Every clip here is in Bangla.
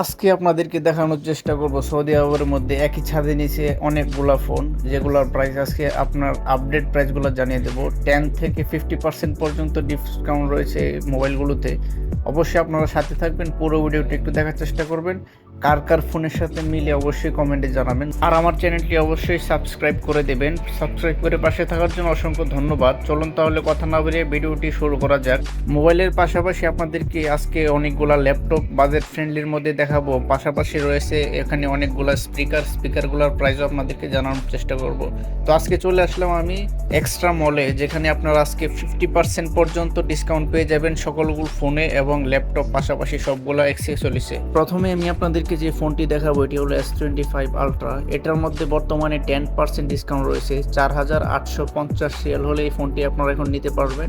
আজকে আপনাদেরকে দেখানোর চেষ্টা করব সৌদি আরবের মধ্যে একই ছাদে নিচে অনেকগুলা ফোন যেগুলোর প্রাইস আজকে আপনার আপডেট প্রাইসগুলো জানিয়ে দেবো। টেন থেকে ফিফটি পার্সেন্ট পর্যন্ত ডিসকাউন্ট রয়েছে মোবাইলগুলোতে অবশ্যই আপনারা সাথে থাকবেন, পুরো ভিডিওটি একটু দেখার চেষ্টা করবেন। কার কার ফোনের সাথে মিলে অবশ্যই কমেন্টে জানাবেন। আর আমার চ্যানেলটি অবশ্যই সাবস্ক্রাইব করে দেবেন। সাবস্ক্রাইব করে পাশে থাকার জন্য অসংখ্য ধন্যবাদ। চলুন তাহলে কথা না বেরিয়ে ভিডিওটি শুরু করা যাক। মোবাইলের পাশাপাশি আপনাদেরকে আজকে অনেকগুলা ল্যাপটপ বাজেট ফ্রেন্ডলির মধ্যে দেখাবো। পাশাপাশি রয়েছে এখানে অনেকগুলা স্পিকার। স্পিকারগুলোর প্রাইসও আপনাদেরকে জানানোর চেষ্টা করব। তো আজকে চলে আসলাম আমি এক্সট্রা মলে, যেখানে আপনারা আজকে ফিফটি পার্সেন্ট পর্যন্ত ডিসকাউন্ট পেয়ে যাবেন সকলগুলো ফোনে এবং ল্যাপটপ, পাশাপাশি সবগুলো অ্যাক্সেসরিজে প্রথমে আমি আপনাদেরকে যে ফোনটি দেখাবো, এটি হলো এস টোয়েন্টি ফাইভ আলট্রা এটার মধ্যে বর্তমানে টেন পার্সেন্ট ডিসকাউন্ট রয়েছে। চার হাজার আটশো পঞ্চাশ রিয়াল হলে এই ফোনটি আপনারা এখন নিতে পারবেন।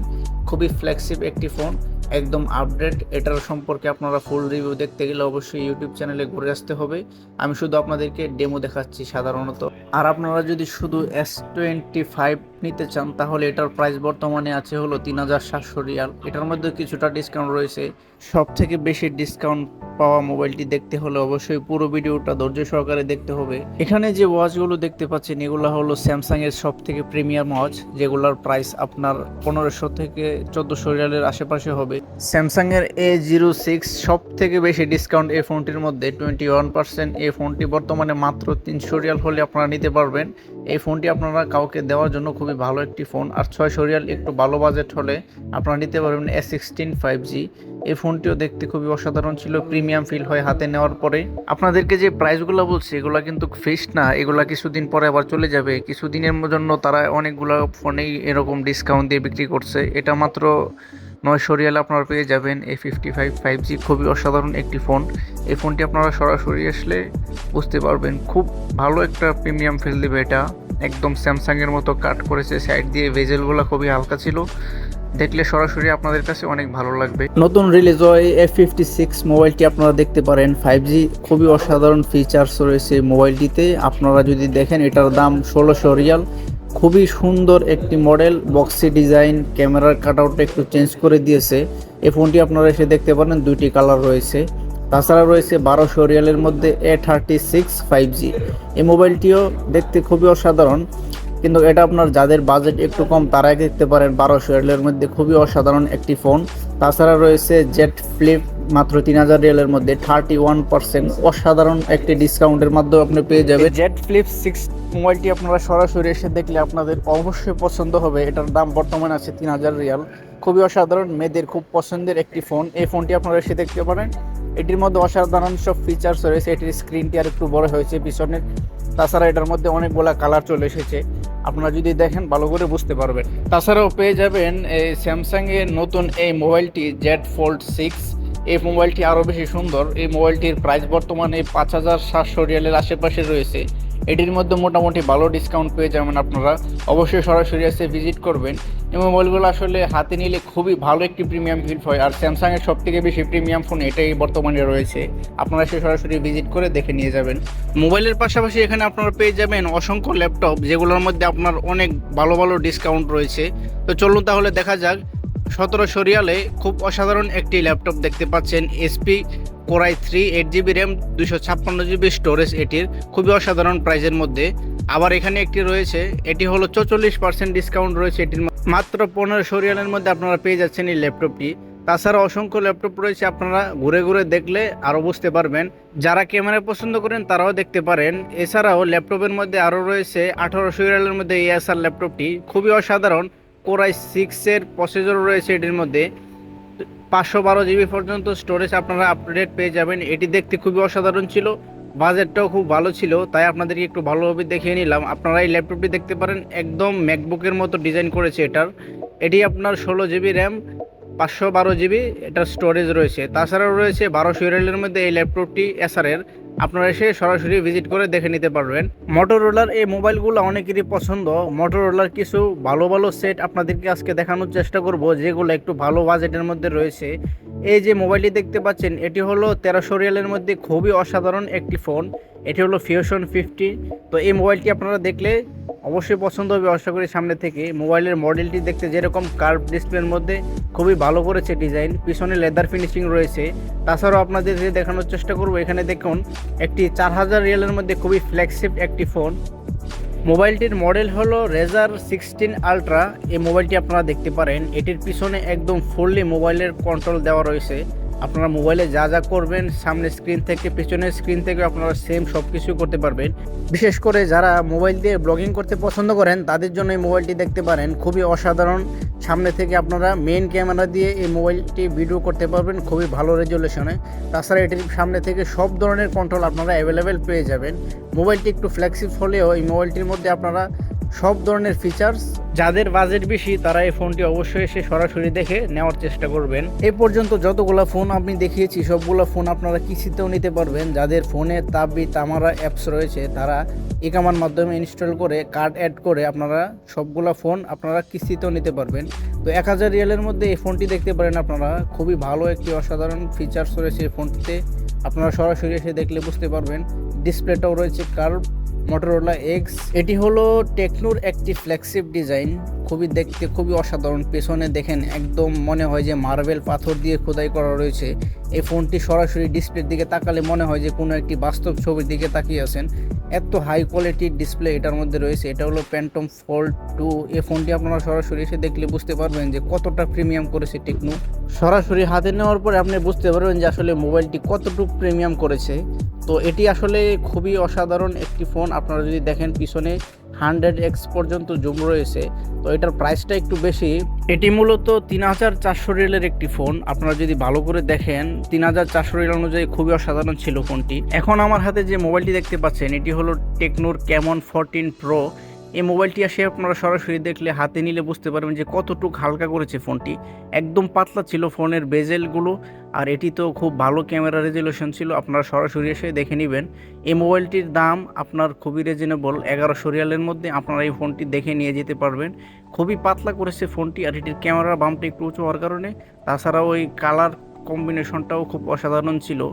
খুবই ফ্লেক্সিভ একটি ফোন, একদম আপডেট এটার সম্পর্কে আপনারা ফুল রিভিউ দেখতে গেলে অবশ্যই ইউটিউব চ্যানেলে ঘুরে আসতে হবে। আমি শুধু আপনাদেরকে ডেমো দেখাচ্ছি সাধারণত। আর আপনারা যদি শুধু এস টোয়েন্টি ফাইভ নিতে চান, তাহলে এটার প্রাইস বর্তমানে আছে হলো তিন হাজার সাতশো রিয়াল। এটার মধ্যে কিছুটা ডিসকাউন্ট রয়েছে। সব থেকে বেশি ডিসকাউন্ট পাওয়া মোবাইলটি দেখতে হলে অবশ্যই পুরো ভিডিওটা ধৈর্য সহকারে দেখতে হবে। এখানে যে ওয়াচগুলো দেখতে পাচ্ছেন, এগুলো হলো স্যামসাং এর সব থেকে প্রিমিয়াম ওয়াচ যেগুলোর প্রাইস আপনার পনেরোশো থেকে চোদ্দোশো রিয়ালের আশেপাশে হবে। স্যামসাং এর এ জিরো সিক্স সব থেকে বেশি ডিসকাউন্ট এই ফোনটির মধ্যে টোয়েন্টি ওয়ান পার্সেন্ট এই ফোনটি বর্তমানে মাত্র তিনশো রিয়াল হলে আপনারা নিতে পারবেন। এই ফোনটি আপনারা কাউকে দেওয়ার জন্য খুবই ভালো একটি ফোন। আর ছয়শো রিয়াল একটু ভালো বাজেট হলে আপনারা নিতে পারবেন এস সিক্সটিন ফাইভ জি এই ফোনটিও দেখতে খুবই অসাধারণ ছিল প্রিমিয়াম ফিল হয় হাতে নেওয়ার পরে। আপনাদেরকে যে প্রাইসগুলো বলছি, এগুলো কিন্তু ফিক্সড না, এগুলা কিছুদিন পরে আবার চলে যাবে। কিছুদিনের জন্য তারা অনেকগুলো ফোনেই এরকম ডিসকাউন্ট দিয়ে বিক্রি করছে। এটা মাত্র নয়শো রিয়াল আপনারা পেয়ে যাবেন A fifty five five G খুবই অসাধারণ একটি ফোন। এই ফোনটি আপনারা সরাসরি আসলে বুঝতে পারবেন। খুব ভালো একটা প্রিমিয়াম ফিল দেবে এটা। একদম স্যামসাংয়ের মতো কাট করেছে সাইড দিয়ে ভেজেলগুলো খুবই হালকা ছিল। দেখলে সরাসরি আপনাদের কাছে অনেক ভালো লাগবে। নতুন রিলিজ হয় এফ ফিফটি সিক্স মোবাইলটি আপনারা দেখতে পারেন। ফাইভ জি খুবই অসাধারণ ফিচার্স রয়েছে মোবাইলটিতে। আপনারা যদি দেখেন এটার দাম ষোলোশো রিয়াল। খুবই সুন্দর একটি মডেল বক্সি ডিজাইন ক্যামেরার কাটআউটটা একটু চেঞ্জ করে দিয়েছে। এই ফোনটি আপনারা এসে দেখতে পারেন, দুইটি কালার রয়েছে। তাছাড়া রয়েছে বারোশো রিয়ালের মধ্যে A thirty six five G এই মোবাইলটিও দেখতে খুবই অসাধারণ, কিন্তু এটা আপনার যাদের বাজেট একটু কম, তারাই দেখতে পারেন বারোশো রিয়ালের মধ্যে খুবই অসাধারণ একটি ফোন তাছাড়া রয়েছে জেট ফ্লিপ মাত্র তিন হাজার রিয়ালের মধ্যে থার্টি ওয়ান পার্সেন্ট অসাধারণ একটি ডিসকাউন্টের মাধ্যমে আপনি পেয়ে যাবেন। জেট ফ্লিপ সিক্স মোবাইলটি আপনারা সরাসরি এসে দেখলে আপনাদের অবশ্যই পছন্দ হবে। এটার দাম বর্তমানে আছে তিন হাজার রিয়াল। খুবই অসাধারণ মেয়েদের খুব পছন্দের একটি ফোন এই ফোনটি আপনারা এসে দেখতে পারেন। এটির মধ্যে অসাধারণ সব ফিচার্স রয়েছে। এটির স্ক্রিনটি আর একটু বড় হয়েছে পিছনের। তাছাড়া এটার মধ্যে অনেকগুলো কালার চলে এসেছে। আপনারা যদি দেখেন ভালো করে বুঝতে পারবেন। তাছাড়াও পেয়ে যাবেন এই স্যামসাং এর নতুন এই মোবাইলটি জেড ফোল্ড সিক্স এই মোবাইলটি আরও বেশি সুন্দর। এই মোবাইলটির প্রাইস বর্তমানে পাঁচ হাজার সাতশো রিয়ালের আশেপাশে রয়েছে। এটির মধ্যে মোটামুটি ভালো ডিসকাউন্ট পেয়ে যাবেন আপনারা। অবশ্যই সরাসরি এসে ভিজিট করবেন। এই মোবাইলগুলো আসলে হাতে নিলে খুবই ভালো একটি প্রিমিয়াম ফিল হয়। আর স্যামসাংয়ের সব থেকে বেশি প্রিমিয়াম ফোন এটাই বর্তমানে রয়েছে। আপনারা সে সরাসরি ভিজিট করে দেখে নিয়ে যাবেন। মোবাইলের পাশাপাশি এখানে আপনারা পেয়ে যাবেন অসংখ্য ল্যাপটপ যেগুলোর মধ্যে আপনার অনেক ভালো ভালো ডিসকাউন্ট রয়েছে। তো চলুন তাহলে দেখা যাক সতেরো সরিয়ালে খুব অসাধারণ একটি ল্যাপটপ দেখতে পাচ্ছেন SP core i three eight GB RAM দুশো ছাপ্পান্ন জিবি স্টোরেজ এটির খুবই অসাধারণ প্রাইজের মধ্যে। আবার এখানে একটি রয়েছে, এটি হলো চৌচল্লিশ পার্সেন্ট ডিসকাউন্ট রয়েছে এটির। মাত্র পনেরো সরিয়ালের মধ্যে আপনারা পেয়ে যাচ্ছেন এই ল্যাপটপটি। তাছাড়া অসংখ্য ল্যাপটপ রয়েছে, আপনারা ঘুরে ঘুরে দেখলে আরও বুঝতে পারবেন। যারা ক্যামেরা পছন্দ করেন, তারাও দেখতে পারেন। এছাড়াও ল্যাপটপের মধ্যে আরও রয়েছে আঠারোশো রিয়ালের মধ্যে এএসআর ল্যাপটপটি, খুবই অসাধারণ। কোরাই সিক্সের প্রসেসর রয়েছে এটির মধ্যে। পাঁচশো বারো জিবি পর্যন্ত স্টোরেজ আপনারা আপডেট পেয়ে যাবেন। এটি দেখতে খুবই অসাধারণ ছিল, বাজেটটাও খুব ভালো ছিল, তাই আপনাদেরকে একটু ভালোভাবে দেখিয়ে নিলাম। আপনারা এই ল্যাপটপটি দেখতে পারেন, একদম ম্যাকবুকের মতো ডিজাইন করেছে এটার। এটি আপনার ষোলো জিবি র্যাম পাঁচশো বারো জিবি এটার স্টোরেজ রয়েছে। তাছাড়াও রয়েছে বারোশো রিয়ালের মধ্যে এই ল্যাপটপটি এসআরের আপনারা এসে সরাসরি ভিজিট করে দেখে নিতে পারবেন। মোটরোলার এই মোবাইলগুলো অনেকেরই পছন্দ। মোটরোলার কিছু ভালো ভালো সেট আপনাদেরকে আজকে দেখানোর চেষ্টা করব, যেগুলো একটু ভালো বাজেটের মধ্যে রয়েছে। এই যে মোবাইলটি দেখতে পাচ্ছেন, এটি হলো তেরোশো রিয়ালের মধ্যে খুবই অসাধারণ একটি ফোন এটি হলো ফিউশন ফিফটি তো এই মোবাইলটি আপনারা দেখলে অবশ্যই পছন্দ হবে। আশা করি সামনে থেকে মোবাইলের মডেলটি দেখতে যেরকম কার্ভ ডিসপ্লের মধ্যে খুবই ভালো করেছে ডিজাইন, পিছনে লেদার ফিনিশিং রয়েছে। তাছাড়াও আপনাদের যে দেখানোর চেষ্টা করব, এখানে দেখুন একটি চার হাজার রিয়েলের মধ্যে খুবই ফ্ল্যাগশিপ একটি ফোন মোবাইলটির মডেল হলো রেজার সিক্সটিন আলট্রা এই মোবাইলটি আপনারা দেখতে পারেন। এটির পিছনে একদম ফুললি মোবাইলের কন্ট্রোল দেওয়া রয়েছে। আপনারা মোবাইলে যা যা করবেন, সামনে স্ক্রিন থেকে, পিছনের স্ক্রিন থেকে আপনারা সেম সব কিছু করতে পারবেন। বিশেষ করে যারা মোবাইল দিয়ে ব্লগিং করতে পছন্দ করেন, তাদের জন্য এই মোবাইলটি দেখতে পারেন। খুবই অসাধারণ। সামনে থেকে আপনারা মেন ক্যামেরা দিয়ে এই মোবাইলটি ভিডিও করতে পারবেন। খুবই ভালো রেজলিউশনে তাছাড়া এটির সামনে থেকে সব ধরনের কন্ট্রোল আপনারা অ্যাভেলেবেল পেয়ে যাবেন। মোবাইলটি একটু ফ্লেক্সিব হলেও এই মোবাইলটির মধ্যে আপনারা সব ধরনের ফিচার্স যাদের বাজেট বেশি তারা এই ফোনটি অবশ্যই এসে সরাসরি দেখে নেওয়ার চেষ্টা করবেন। এই পর্যন্ত যতগুলো ফোন আমি দেখিয়েছি সবগুলো ফোন আপনারা কিস্তিতেও নিতে পারবেন। যাদের ফোনে তাবি তামারা অ্যাপস রয়েছে তারা ইকামার মাধ্যমে ইনস্টল করে কার্ড অ্যাড করে আপনারা সবগুলো ফোন আপনারা কিস্তিতেও নিতে পারবেন। তো এক হাজার রিয়ালের মধ্যে এই ফোনটি দেখতে পারেন আপনারা। খুবই ভালো একটি অসাধারণ ফিচার্স রয়েছে এই ফোনটিতে আপনারা সরাসরি এসে দেখলে বুঝতে পারবেন। ডিসপ্লেটাও রয়েছে কার্ভ মোটরোলা এক্স এটি হলো টেকনোর একটি ফ্ল্যাগশিপ ডিজাইন খুবই দেখতে খুবই অসাধারণ। পেছনে দেখেন একদম মনে হয় যে মার্বেল পাথর দিয়ে খোদাই করা রয়েছে। এই ফোনটি সরাসরি ডিসপ্লের দিকে তাকালে মনে হয় যে কোনো একটি বাস্তব ছবির দিকে তাকিয়ে আছেন। এত হাই কোয়ালিটির ডিসপ্লে এটার মধ্যে রয়েছে। এটা হলো প্যান্টম ফোল্ড টু এই ফোনটি আপনারা সরাসরি এসে দেখলে বুঝতে পারবেন যে কতটা প্রিমিয়াম করেছে টেকনো সরাসরি হাতে নেওয়ার পরে আপনি বুঝতে পারবেন যে আসলে মোবাইলটি কতটুকু প্রিমিয়াম করেছে। তো এটি আসলে খুবই অসাধারণ একটি ফোন। আপনারা যদি দেখেন পিছনে হান্ড্রেড এক্স পর্যন্ত জুম রয়েছে। তো এটার প্রাইসটা একটু বেশি। এটি মূলত তিন হাজার চারশো রিলের একটি ফোন আপনারা যদি ভালো করে দেখেন, তিন হাজার চারশো রিল অনুযায়ী খুবই অসাধারণ ছিল ফোনটি এখন আমার হাতে যে মোবাইলটি দেখতে পাচ্ছেন, এটি হলো টেকনোর ক্যামন ফোরটিন প্রো এই মোবাইলটি আসে আপনারা সরাসরি দেখলে, হাতে নিলে বুঝতে পারবেন যে কতটুকু হালকা করেছে ফোনটি একদম পাতলা ছিল ফোনের বেজেলগুলো আর এটি তো খুব ভালো ক্যামেরা রেজলিউশন ছিল, আপনারা সরাসরি এসে দেখে নেবেন। এই মোবাইলটির দাম আপনার খুবই রিজনেবল এগারোশো রিয়ালের মধ্যে আপনারা এই ফোনটি দেখে নিয়ে যেতে পারবেন। খুবই পাতলা করেছে ফোনটি আর এটির ক্যামেরা বামটি একটু উঁচু হওয়ার কারণে তাছাড়া ওই কালার কম্বিনেশনটাও খুব অসাধারণ ছিল।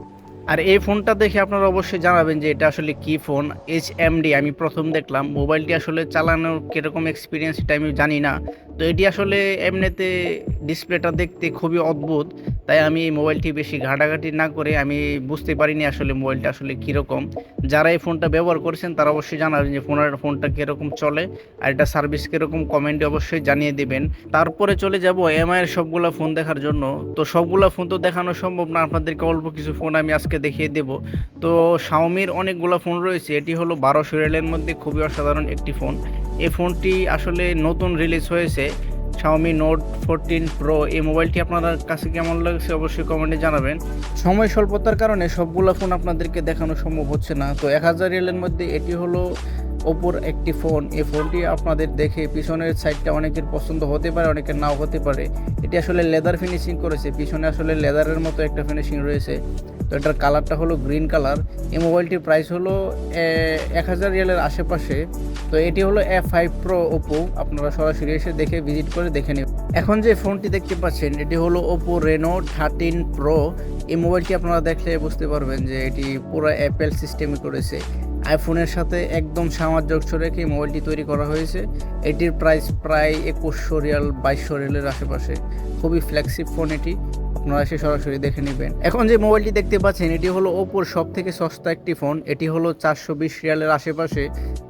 আর এই ফোনটা দেখে আপনারা অবশ্যই জানাবেন যে এটা আসলে কি ফোন? এইচ এমডি আমি প্রথম দেখলাম। মোবাইলটি আসলে চালানোর কীরকম এক্সপিরিয়েন্স এটা আমি জানি না। তো এটি আসলে এমনিতে ডিসপ্লেটা দেখতে খুবই অদ্ভুত, তাই আমি এই মোবাইলটি বেশি ঘাটাঘাটি না করে আমি বুঝতে পারিনি আসলে মোবাইলটা আসলে কীরকম। যারা এই ফোনটা ব্যবহার করেছেন, তারা অবশ্যই জানাবেন যে ফোনের ফোনটা কীরকম চলে আর এটা সার্ভিস কীরকম, কমেন্টে অবশ্যই জানিয়ে দেবেন। তারপরে চলে যাব এমআইয়ের সবগুলো ফোন দেখার জন্য। তো সবগুলো ফোন তো দেখানো সম্ভব না, আপনাদেরকে অল্প কিছু ফোন আমি আজকে দেখিয়ে দেব। তো শাওমির অনেকগুলো ফোন রয়েছে, এটি হলো বারোশো রিয়ালের মধ্যে খুবই অসাধারণ একটি ফোন। এই ফোনটি আসলে নতুন রিলিজ হয়েছে শাওমি নোট ফোরটিন প্রো এই মোবাইলটি আপনার কাছে কেমন লাগছে অবশ্যই কমেন্টে জানাবেন। সময় স্বল্পতার কারণে সবগুলো ফোন আপনাদেরকে দেখানো সম্ভব হচ্ছে না। তো এক হাজার রিয়ালের মধ্যে এটি হলো ওপোর একটি ফোন এই ফোনটি আপনাদের দেখে পিছনের সাইডটা অনেকের পছন্দ হতে পারে, অনেকের নাও হতে পারে। এটি আসলে লেদার ফিনিশিং করেছে। পিছনে আসলে লেদারের মতো একটা ফিনিশিং রয়েছে। এটার কালারটা হলো গ্রিন কালার। এই মোবাইলটির প্রাইস হলো এক হাজার রিয়ালের আশেপাশে। তো এটি হলো এ ফাইভ প্রো ওপো আপনারা সরাসরি এসে দেখে ভিজিট করে দেখে নেবেন। এখন যে ফোনটি দেখতে পাচ্ছেন, এটি হলো ওপো রেনো থার্টিন প্রো এই মোবাইলটি আপনারা দেখলে বুঝতে পারবেন যে এটি পুরো অ্যাপেল সিস্টেমে করেছে। আইফোনের সাথে একদম সামঞ্জস্য রেখে মোবাইলটি তৈরি করা হয়েছে। এটির প্রাইস প্রায় একুশশো রিয়াল, বাইশশো রিয়ালের আশেপাশে। খুবই ফ্ল্যাগশিপ ফোন এটি। আপনারা এসে সরাসরি দেখে নেবেন। এখন যে মোবাইলটি দেখতে পাচ্ছেন, এটি হলো ওপোর সব থেকে সস্তা একটি ফোন এটি হলো চারশো বিশ রিয়ালের আশেপাশে।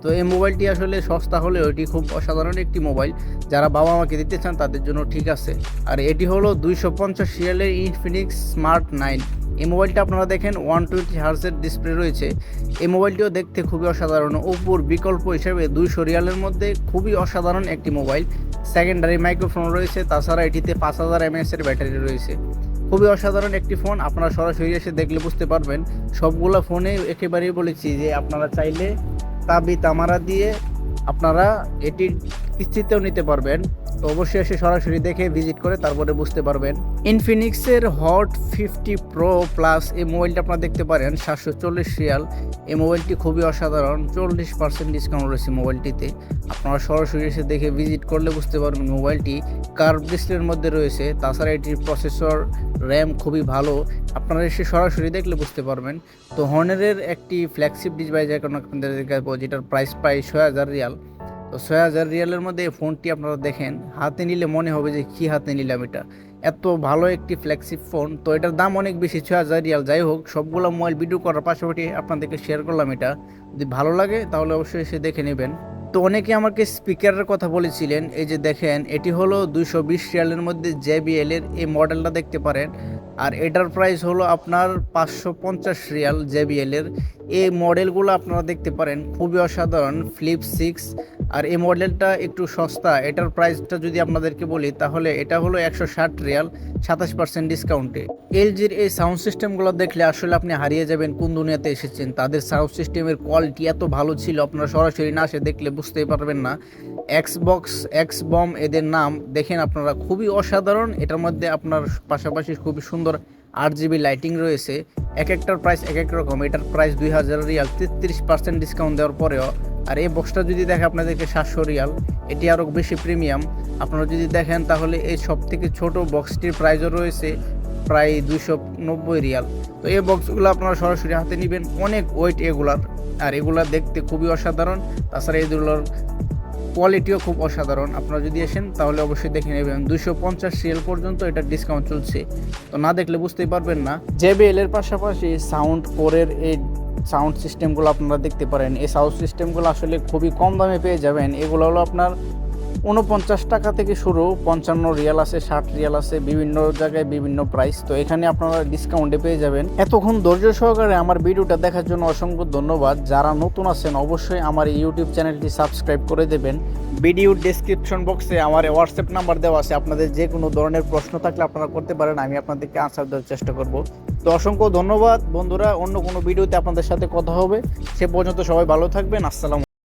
তো এই মোবাইলটি আসলে সস্তা হলেও এটি খুব অসাধারণ একটি মোবাইল। যারা বাবা মাকে দিতে চান, তাদের জন্য ঠিক আছে। আর এটি হলো দুইশো পঞ্চাশ রিয়ালের ইনফিনিক্স স্মার্ট নাইন মোবাইলটা আপনারা দেখেন ওয়ান টোয়েন্টি হার্সের ডিসপ্লে রয়েছে। এই মোবাইলটিও দেখতে খুবই অসাধারণ। ওপোর বিকল্প হিসেবে দুইশো রিয়ালের মধ্যে খুবই অসাধারণ একটি মোবাইল। সেকেন্ডারি মাইক্রোফোন রয়েছে, তাছাড়া এটিতে পাঁচ হাজার এমএএসের ব্যাটারি রয়েছে। খুবই অসাধারণ একটি ফোন আপনারা সরাসরি এসে দেখলে বুঝতে পারবেন। সবগুলো ফোনে একেবারেই বলেছি যে, আপনারা চাইলে তাবি তামারা দিয়ে আপনারা এটির কিস্তিতেও নিতে পারবেন। তো অবশ্যই এসে সরাসরি দেখে ভিজিট করে তারপরে বুঝতে পারবেন। ইনফিনিক্সের হট ফিফটি প্রো প্লাস এই মোবাইলটা আপনারা দেখতে পারেন, সাতশো চল্লিশ রিয়াল। এই মোবাইলটি খুবই অসাধারণ, চল্লিশ পার্সেন্ট ডিসকাউন্ট রয়েছে মোবাইলটিতে আপনারা সরাসরি এসে দেখে ভিজিট করলে বুঝতে পারবেন মোবাইলটি কার্ভ ডিসপ্লের মধ্যে রয়েছে। তাছাড়া এটির প্রসেসর র্যাম খুবই ভালো। আপনারা এসে সরাসরি দেখলে বুঝতে পারবেন। তো হর্নারের একটি ফ্ল্যাগশিপ ডিভাইস এখন আপনাদের যেটার প্রাইস প্রায় ছয় হাজার রিয়াল। তো ছয় হাজার রিয়ালের মধ্যে এই ফোনটি আপনারা দেখেন। হাতে নিলে মনে হবে যে কী হাতে নিলাম এটা। এত ভালো একটি ফ্ল্যাগশিপ ফোন তো এটার দাম অনেক বেশি, ছয় হাজার রিয়াল। যাই হোক, সবগুলো মোবাইল ভিডিও করার পাশাপাশি আপনাদেরকে শেয়ার করলাম এটা। যদি ভালো লাগে তাহলে অবশ্যই এসে দেখে নেবেন। তো অনেকে আমাকে স্পিকারের কথা বলেছিলেন, এই যে দেখেন, এটি হলো দুইশো বিশ রিয়ালের মধ্যে জেবিএল এর এই মডেলটা দেখতে পারেন। আর এটার প্রাইস হলো আপনার পাঁচশো পঞ্চাশ রিয়াল জেবিএল এর। এই মডেলগুলো আপনারা দেখতে পারেন, খুবই অসাধারণ ফ্লিপ সিক্স আর এই মডেলটা একটু সস্তা, এটার প্রাইসটা যদি আপনাদেরকে বলি, তাহলে এটা হলো একশো ষাট রিয়াল সাতাশ পার্সেন্ট ডিসকাউন্টে এলজির এই সাউন্ড সিস্টেমগুলো দেখলে আসলে আপনি হারিয়ে যাবেন কোন দুনিয়াতে এসেছেন। তাদের সাউন্ড সিস্টেমের কোয়ালিটি এত ভালো ছিল, আপনারা সরাসরি না এসে দেখলে বুঝতেই পারবেন না। এক্স বক্স এক্স বম এদের নাম দেখেন আপনারা, খুবই অসাধারণ। এটার মধ্যে আপনার পাশাপাশি খুবই সুন্দর আট জিবি লাইটিং রয়েছে। এক একটার প্রাইস এক এক রকম। এটার প্রাইস দুই হাজার রিয়াল, তেত্রিশ পার্সেন্ট ডিসকাউন্ট দেওয়ার পরেও আর এই বক্সটা যদি দেখে আপনাদেরকে সাতশো রিয়াল, এটি আরও বেশি প্রিমিয়াম আপনারা যদি দেখেন, তাহলে এই সব থেকে ছোটো বক্সটির প্রাইজও রয়েছে প্রায় দুশো নব্বই রিয়াল। তো এই বক্সগুলো আপনারা সরাসরি হাতে নেবেন। অনেক ওয়েট এগুলার। আর এগুলা দেখতে খুবই অসাধারণ। তাছাড়া এগুলোর কোয়ালিটিও খুব অসাধারণ। আপনারা যদি আসেন, তাহলে অবশ্যই দেখে নেবেন। দুশো পঞ্চাশ সিএল পর্যন্ত এটা ডিসকাউন্ট চলছে। তো না দেখলে বুঝতেই পারবেন না। জেবিএল এর পাশাপাশি সাউন্ড কোরের এই সাউন্ড সিস্টেমগুলো আপনারা দেখতে পারেন। এই সাউন্ড সিস্টেমগুলো আসলে খুবই কম দামে পেয়ে যাবেন। এগুলো হলো আপনার উনপঞ্চাশ টাকা থেকে শুরু, পঞ্চান্ন রিয়াল আছে, ষাট রিয়াল আছে, বিভিন্ন জায়গায় বিভিন্ন প্রাইস তো এখানে আপনারা ডিসকাউন্টে পেয়ে যাবেন। এতক্ষণ ধৈর্য সহকারে আমার ভিডিওটা দেখার জন্য অসংখ্য ধন্যবাদ। যারা নতুন আছেন, অবশ্যই আমার ইউটিউব চ্যানেলটি সাবস্ক্রাইব করে দেবেন। ভিডিওর ডেসক্রিপশন বক্সে আমার হোয়াটসঅ্যাপ নাম্বার দেওয়া আছে। আপনাদের যে কোনো ধরনের প্রশ্ন থাকলে আপনারা করতে পারেন, আমি আপনাদেরকে আনসার দেওয়ার চেষ্টা করব। তো অসংখ্য ধন্যবাদ। বন্ধুরা, অন্য কোনো ভিডিওতে আপনাদের সাথে কথা হবে। সে পর্যন্ত সবাই ভালো থাকবেন। আসসালাম